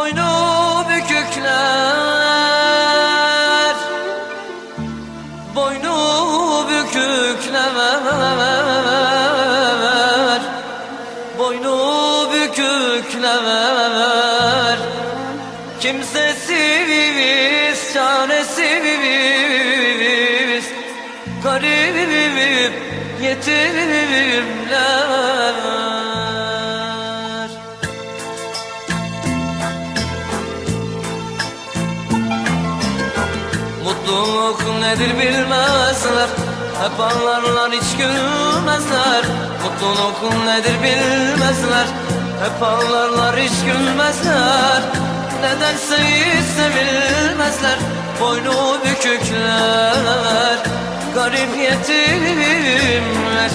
Boynu bükükler. Boynu bükükler. Boynu bükükler. Kimsesiz çaresiz Garip yetimler Mutluluk nedir bilmezler. Hep ağlarlar hiç gülmezler. Mutluluk nedir bilmezler. Hep ağlarlar hiç gülmezler. Nedense hiç sevilmezler. Boynu bükükler. Garip yetimler.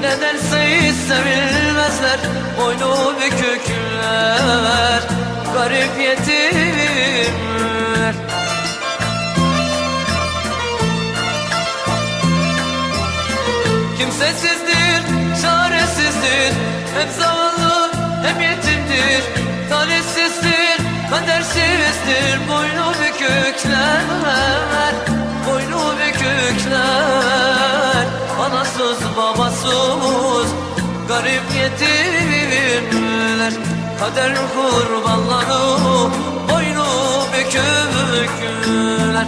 Nedense hiç sevilmezler. Boynu bükükler. Garip yetimler Kimsesizdir, çaresizdir. Hem zavallı hem yetimdir. Talihsizdir, kadersizdir. Boynu bükükler Boynu bükükler. Anasız babasız Garip yetimler. Kader kurbanları Boynu bükükler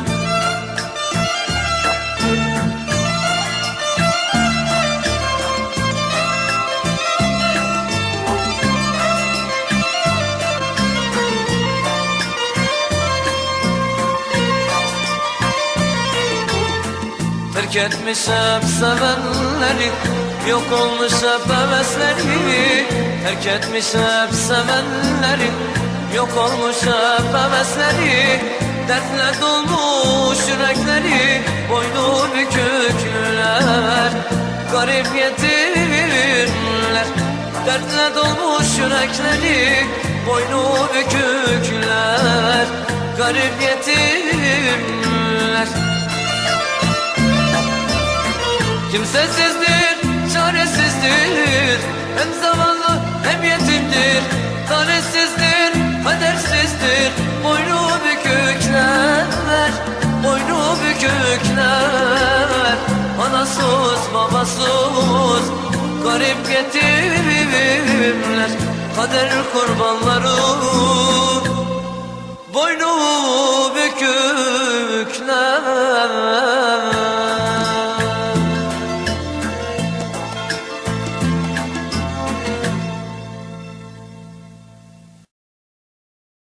Terk etmiş hep sevenleri Yok olmuş hep hevesleri. Terk etmiş hep sevenleri Yok olmuş hep hevesleri. Dertle dolmuş yürekleri Boynu bükükler Garip yetimler Dertle dolmuş yürekleri Boynu bükükler Garip yetimler Kimsesizdir, çaresizdir. Hem zavallı hem yetimdir. Talihsizdir, kadersizdir. Boynu bükükler Boynu bükükler. Anasız babasız Garip yetimler Kader kurbanları. Boynu